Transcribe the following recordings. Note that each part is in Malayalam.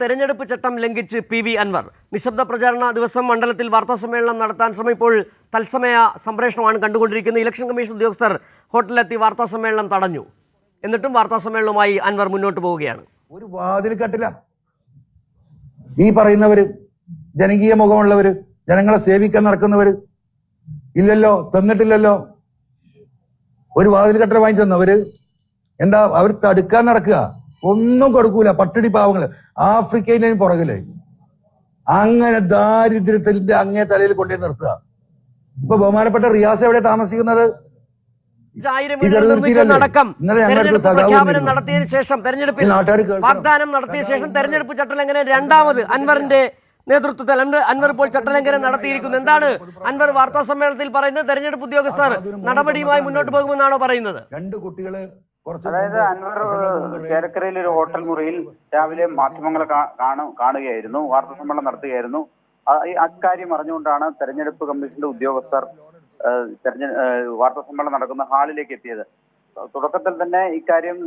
തെരഞ്ഞെടുപ്പ് ചട്ടം ലംഘിച്ച് പി വി അൻവർ. നിശബ്ദ പ്രചാരണ ദിവസം മണ്ഡലത്തിൽ വാർത്താ സമ്മേളനം നടത്താൻ ശ്രമം ഇപ്പോൾ തത്സമയ സംപ്രേഷണമാണ് കണ്ടുകൊണ്ടിരിക്കുന്നത്. ഇലക്ഷൻ കമ്മീഷൻ ഉദ്യോഗസ്ഥർ ഹോട്ടലിലെത്തി വാർത്താ സമ്മേളനം തടഞ്ഞു. എന്നിട്ടും വാർത്താ സമ്മേളനവുമായി അൻവർ മുന്നോട്ട് പോവുകയാണ്. ഒരു വാതിൽ കട്ടില ഈ പറയുന്നവര് ജനകീയ മുഖമുള്ളവര് ജനങ്ങളെ സേവിക്കാൻ നടക്കുന്നവര് ഇല്ലല്ലോ തന്നിട്ടില്ലല്ലോ. ഒരു വാതിൽ കട്ടില വാങ്ങിച്ചു തന്നവര് എന്താ അവർ തടുക്കാൻ നടക്കുക? ഒന്നും കൊടുക്കൂല. പട്ടിണി പാവങ്ങൾ. ആഫ്രിക്കയിലും പുറകിൽ. അങ്ങനെ ദാരിദ്ര്യത്തിന്റെ അങ്ങേ തലയിൽ കൊണ്ടുപോയി നിർത്തുക. ഇപ്പൊ ബഹുമാനപ്പെട്ട റിയാസ് എവിടെ താമസിക്കുന്നത്? തെരഞ്ഞെടുപ്പ് പ്രഖ്യാപനം. നടത്തിയതിനു ശേഷം തെരഞ്ഞെടുപ്പിൽ. വാഗ്ദാനം നടത്തിയ ശേഷം തെരഞ്ഞെടുപ്പ് ചട്ടലംഘനം രണ്ടാമത് അൻവറിന്റെ നേതൃത്വത്തിൽ അൻവർ അൻവർ ഇപ്പോൾ ചട്ടലംഘനം നടത്തിയിരിക്കുന്നു. എന്താണ് അൻവർ വാർത്താ സമ്മേളനത്തിൽ പറയുന്നത്? തെരഞ്ഞെടുപ്പ് ഉദ്യോഗസ്ഥർ നടപടിയുമായി മുന്നോട്ട് പോകുമെന്നാണോ പറയുന്നത്? രണ്ട് കുട്ടികൾ അതായത് അൻവർ ചേലക്കരയിൽ ഒരു ഹോട്ടൽ മുറിയിൽ രാവിലെ മാധ്യമങ്ങളെ കാണുകയായിരുന്നു. വാർത്താ സമ്മേളനം നടത്തുകയായിരുന്നു അക്കാര്യം അറിഞ്ഞുകൊണ്ടാണ് തെരഞ്ഞെടുപ്പ് കമ്മീഷന്റെ ഉദ്യോഗസ്ഥർ വാർത്താ സമ്മേളനം നടക്കുന്ന ഹാളിലേക്ക് എത്തിയത്. തുടക്കത്തിൽ തന്നെ ഇക്കാര്യം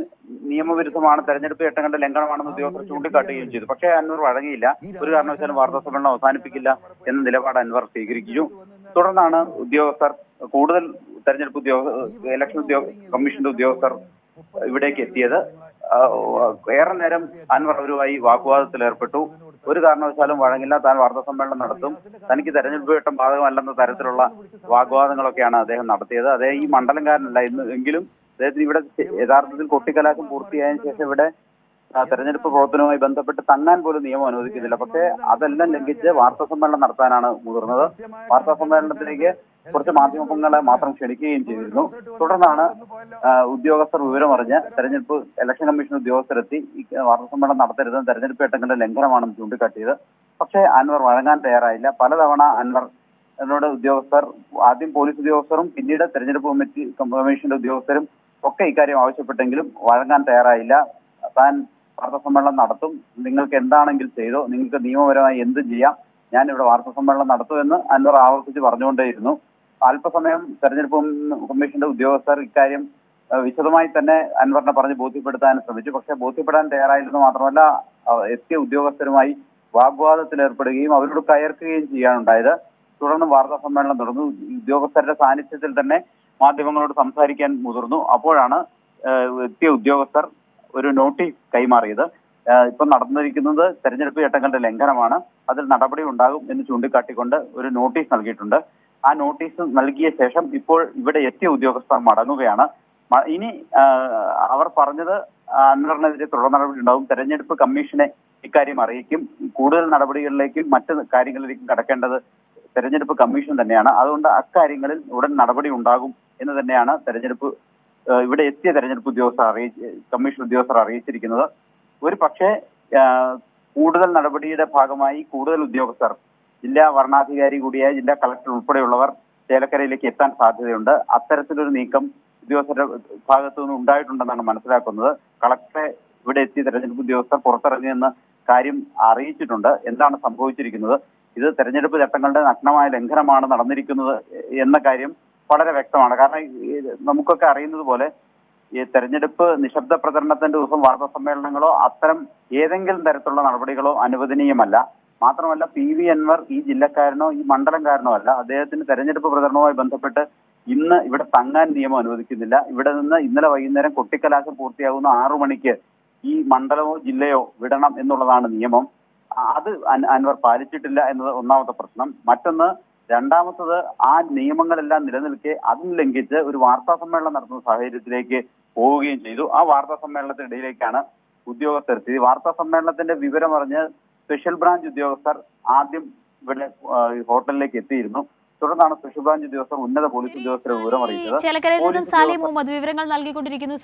നിയമവിരുദ്ധമാണ്. തെരഞ്ഞെടുപ്പ് ചട്ടങ്ങളുടെ ലംഘനമാണെന്ന് ഉദ്യോഗസ്ഥർ ചൂണ്ടിക്കാട്ടുകയും ചെയ്തു. പക്ഷേ അൻവർ വഴങ്ങിയില്ല. ഒരു കാരണവശാലും വാർത്താ സമ്മേളനം അവസാനിപ്പിക്കില്ല എന്ന നിലപാട് അൻവർ സ്വീകരിച്ചു. തുടർന്നാണ് ഉദ്യോഗസ്ഥർ കൂടുതൽ തെരഞ്ഞെടുപ്പ് ഉദ്യോഗ ഇലക്ഷൻ ഉദ്യോഗ കമ്മീഷന്റെ ഉദ്യോഗസ്ഥർ ഇവിടേക്ക് എത്തിയത്. ഏറെ നേരം അൻവർ അവരുമായി വാക്കുവാദത്തിൽ ഏർപ്പെട്ടു. ഒരു കാരണവശാലും വഴങ്ങില്ല. താൻ വാർത്താ സമ്മേളനം നടത്തും. തനിക്ക് തെരഞ്ഞെടുപ്പ് ചട്ടം ബാധകമല്ലെന്ന തരത്തിലുള്ള വാഗ്വാദങ്ങളൊക്കെയാണ് അദ്ദേഹം നടത്തിയത്. അതേ ഈ മണ്ഡലംകാരനല്ല ഇന്ന് എങ്കിലും അദ്ദേഹത്തിന് ഇവിടെ യഥാർത്ഥത്തിൽ കൊട്ടിക്കലാശം പൂർത്തിയായതിനു ശേഷം ഇവിടെ തെരഞ്ഞെടുപ്പ് പ്രവർത്തനവുമായി ബന്ധപ്പെട്ട് തങ്ങാൻ പോലും നിയമം അനുവദിക്കുന്നില്ല. പക്ഷേ അതെല്ലാം ലംഘിച്ച് വാർത്താ സമ്മേളനം നടത്താനാണ് മുതിർന്നത്. വാർത്താ സമ്മേളനത്തിലേക്ക് കുറച്ച് മാധ്യമങ്ങളെ മാത്രം ക്ഷണിക്കുകയും ചെയ്തിരുന്നു. തുടർന്നാണ് ഉദ്യോഗസ്ഥർ വിവരമറിഞ്ഞ് തെരഞ്ഞെടുപ്പ് ഇലക്ഷൻ കമ്മീഷൻ ഉദ്യോഗസ്ഥരെത്തി വാർത്താ സമ്മേളനം നടത്തരുത് തെരഞ്ഞെടുപ്പ് ഏട്ടങ്ങളുടെ ലംഘനമാണെന്ന് ചൂണ്ടിക്കാട്ടിയത്. പക്ഷേ അൻവർ വഴങ്ങാൻ തയ്യാറായില്ല. പലതവണ അൻവർ എന്നോട് ഉദ്യോഗസ്ഥർ ആദ്യം പോലീസ് ഉദ്യോഗസ്ഥരും പിന്നീട് തെരഞ്ഞെടുപ്പ് കമ്മിറ്റി കമ്മീഷന്റെ ഉദ്യോഗസ്ഥരും ഒക്കെ ഇക്കാര്യം ആവശ്യപ്പെട്ടെങ്കിലും വഴങ്ങാൻ തയ്യാറായില്ല. താൻ വാർത്താ സമ്മേളനം നടത്തും. നിങ്ങൾക്ക് എന്താണെങ്കിൽ ചെയ്തോ നിങ്ങൾക്ക് നിയമപരമായി എന്തും ചെയ്യാം ഞാൻ ഇവിടെ വാർത്താ സമ്മേളനം നടത്തുമെന്ന് അൻവർ ആവർത്തിച്ച് പറഞ്ഞുകൊണ്ടേയിരുന്നു. അല്പസമയം തെരഞ്ഞെടുപ്പ് കമ്മീഷന്റെ ഉദ്യോഗസ്ഥർ ഇക്കാര്യം വിശദമായി തന്നെ അൻവറിനെ പറഞ്ഞ് ബോധ്യപ്പെടുത്താൻ ശ്രമിച്ചു. പക്ഷേ ബോധ്യപ്പെടാൻ തയ്യാറായില്ലെന്ന് മാത്രമല്ല എത്തിയ ഉദ്യോഗസ്ഥരുമായി വാഗ്വാദത്തിൽ ഏർപ്പെടുകയും അവരോട് കയർക്കുകയും ചെയ്യാനുണ്ടായത്. തുടർന്ന് വാർത്താ സമ്മേളനം തുടർന്നു. ഉദ്യോഗസ്ഥരുടെ സാന്നിധ്യത്തിൽ തന്നെ മാധ്യമങ്ങളോട് സംസാരിക്കാൻ മുതിർന്നു. അപ്പോഴാണ് എത്തിയ ഉദ്യോഗസ്ഥർ ഒരു നോട്ടീസ് കൈമാറിയത്. ഇപ്പം നടന്നിരിക്കുന്നത് തെരഞ്ഞെടുപ്പ് ചട്ടങ്ങളുടെ ലംഘനമാണ്. അതിൽ നടപടി ഉണ്ടാകും എന്ന് ചൂണ്ടിക്കാട്ടിക്കൊണ്ട് ഒരു നോട്ടീസ് നൽകിയിട്ടുണ്ട്. ആ നോട്ടീസ് നൽകിയ ശേഷം ഇപ്പോൾ ഇവിടെ എത്തിയ ഉദ്യോഗസ്ഥർ മടങ്ങുകയാണ്. ഇനി അവർ പറഞ്ഞത് അൻവറിനെതിരെ തുടർ നടപടി ഉണ്ടാവും തെരഞ്ഞെടുപ്പ് കമ്മീഷനെ ഇക്കാര്യം അറിയിക്കും. കൂടുതൽ നടപടികളിലേക്കും മറ്റ് കാര്യങ്ങളിലേക്കും കടക്കേണ്ടത് തെരഞ്ഞെടുപ്പ് കമ്മീഷൻ തന്നെയാണ്. അതുകൊണ്ട് അക്കാര്യങ്ങളിൽ ഉടൻ നടപടി ഉണ്ടാകും എന്ന് തന്നെയാണ് തെരഞ്ഞെടുപ്പ് ഇവിടെ എത്തിയ തെരഞ്ഞെടുപ്പ് ഉദ്യോഗസ്ഥർ അറിയിച്ച് കമ്മീഷൻ ഉദ്യോഗസ്ഥർ അറിയിച്ചിരിക്കുന്നത് ഒരു പക്ഷേ കൂടുതൽ നടപടിയുടെ ഭാഗമായി കൂടുതൽ ഉദ്യോഗസ്ഥർ ജില്ലാ വരണാധികാരി കൂടിയായ ജില്ലാ കളക്ടർ ഉൾപ്പെടെയുള്ളവർ ചേലക്കരയിലേക്ക് എത്താൻ സാധ്യതയുണ്ട്. അത്തരത്തിലൊരു നീക്കം ഉദ്യോഗസ്ഥരുടെ ഭാഗത്തു നിന്ന് ഉണ്ടായിട്ടുണ്ടെന്നാണ് മനസ്സിലാക്കുന്നത്. കളക്ടറെ ഇവിടെ എത്തിയ തെരഞ്ഞെടുപ്പ് ഉദ്യോഗസ്ഥർ പുറത്തിറങ്ങിയെന്ന് കാര്യം അറിയിച്ചിട്ടുണ്ട്. എന്താണ് സംഭവിച്ചിരിക്കുന്നത്? ഇത് തെരഞ്ഞെടുപ്പ് ചട്ടങ്ങളുടെ നഗ്നമായ ലംഘനമാണ് നടന്നിരിക്കുന്നത് എന്ന കാര്യം വളരെ വ്യക്തമാണ്. കാരണം നമുക്കൊക്കെ അറിയുന്നത് പോലെ ഈ തെരഞ്ഞെടുപ്പ് നിശബ്ദ പ്രചരണത്തിന്റെ ദിവസം വാർത്താ സമ്മേളനങ്ങളോ അത്തരം ഏതെങ്കിലും തരത്തിലുള്ള നടപടികളോ അനുവദനീയമല്ല. മാത്രമല്ല പി വി അൻവർ ഈ ജില്ലക്കാരനോ ഈ മണ്ഡലംകാരനോ അല്ല. അദ്ദേഹത്തിന് തെരഞ്ഞെടുപ്പ് പ്രചരണവുമായി ബന്ധപ്പെട്ട് ഇന്ന് ഇവിടെ തങ്ങാൻ നിയമം അനുവദിക്കുന്നില്ല. ഇവിടെ നിന്ന് ഇന്നലെ വൈകുന്നേരം കൊട്ടിക്കലാശം പൂർത്തിയാകുന്ന ആറു മണിക്ക് ഈ മണ്ഡലമോ ജില്ലയോ വിടണം എന്നുള്ളതാണ് നിയമം. അത് അൻവർ പാലിച്ചിട്ടില്ല എന്നത് ഒന്നാമത്തെ പ്രശ്നം. മറ്റൊന്ന് രണ്ടാമത്തത് ആ നിയമങ്ങളെല്ലാം നിലനിൽക്കെ അതും ലംഘിച്ച് ഒരു വാർത്താ സമ്മേളനം നടത്തുന്ന സാഹചര്യത്തിലേക്ക് പോവുകയും ചെയ്തു. ആ വാർത്താ സമ്മേളനത്തിനിടയിലേക്കാണ് ഉദ്യോഗസ്ഥർ എത്തിയത്. വാർത്താ സമ്മേളനത്തിന്റെ വിവരം അറിഞ്ഞ് സ്പെഷ്യൽ ബ്രാഞ്ച് ഉദ്യോഗസ്ഥർ ആദ്യം ഇവിടെ ഹോട്ടലിലേക്ക് എത്തിയിരുന്നു. തുടർന്നാണ് സ്പെഷ്യൽ ബ്രാഞ്ച് ഉദ്യോഗസ്ഥർ ഉന്നത പോലീസ് ഉദ്യോഗസ്ഥരെ വിവരം അറിയിച്ചത്. വിവരങ്ങൾ നൽകിക്കൊണ്ടിരിക്കുന്നു.